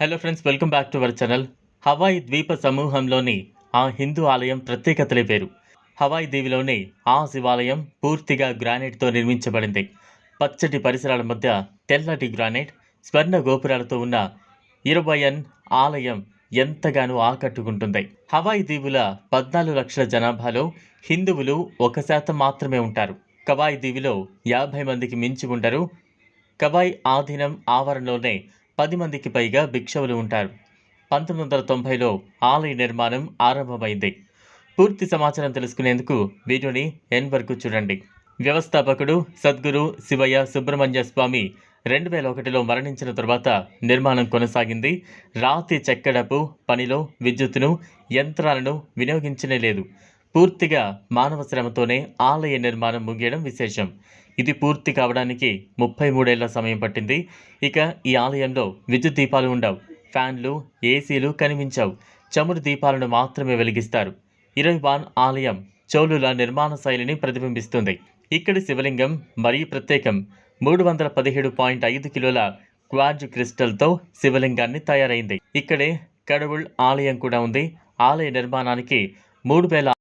Hello friends welcome back to our channel Hawaii ద్వీప సమూహంలోని ఆ హిందూ ఆలయం ప్రత్యేకతలే వేరు. హవాయి దీవిలోని ఆ శివాలయం పూర్తిగా గ్రానైట్తో నిర్మించబడింది. పచ్చటి పరిసరాల మధ్య తెల్లటి గ్రానైట్ స్వర్ణ గోపురాలతో ఉన్న ఇరవయన్ ఆలయం ఎంతగానో ఆకట్టుకుంటుంది. హవాయి దీవుల పద్నాలుగు లక్షల జనాభాలో హిందువులు ఒక శాతం మాత్రమే ఉంటారు. కవాయి దీవిలో యాభై మందికి మించి ఉండరు. కవాయి ఆధీనం ఆవరణలోనే పది మందికి పైగా భిక్షవులు ఉంటారు. పంతొమ్మిది వందల తొంభైలో ఆలయ నిర్మాణం ఆరంభమైంది. పూర్తి సమాచారం తెలుసుకునేందుకు వీడియోని ఎన్ వరకు చూడండి. వ్యవస్థాపకుడు సద్గురు శివయ్య సుబ్రహ్మణ్య స్వామి రెండు వేల ఒకటిలో మరణించిన తరువాత నిర్మాణం కొనసాగింది. రాతి చెక్కడపు పనిలో విద్యుత్తును యంత్రాలను వినియోగించనే లేదు. పూర్తిగా మానవ శ్రమతోనే ఆలయ నిర్మాణం ముగియడం విశేషం. ఇది పూర్తి కావడానికి ముప్పై మూడేళ్ళ సమయం పట్టింది. ఇక ఈ ఆలయంలో విద్యుత్ దీపాలు ఉండవు. ఫ్యాన్లు ఏసీలు కనిపించవు. చమురు దీపాలను మాత్రమే వెలిగిస్తారు. ఇరవివాన్ ఆలయం చోళుల నిర్మాణ శైలిని ప్రతిబింబిస్తుంది. ఇక్కడి శివలింగం మరీ ప్రత్యేకం మూడు వందల పదిహేడు పాయింట్ ఐదు కిలోల క్వార్జ్ క్రిస్టల్తో శివలింగాన్ని తయారైంది. ఇక్కడే కడవుల్ ఆలయం కూడా ఉంది. ఆలయ నిర్మాణానికి మూడు వేల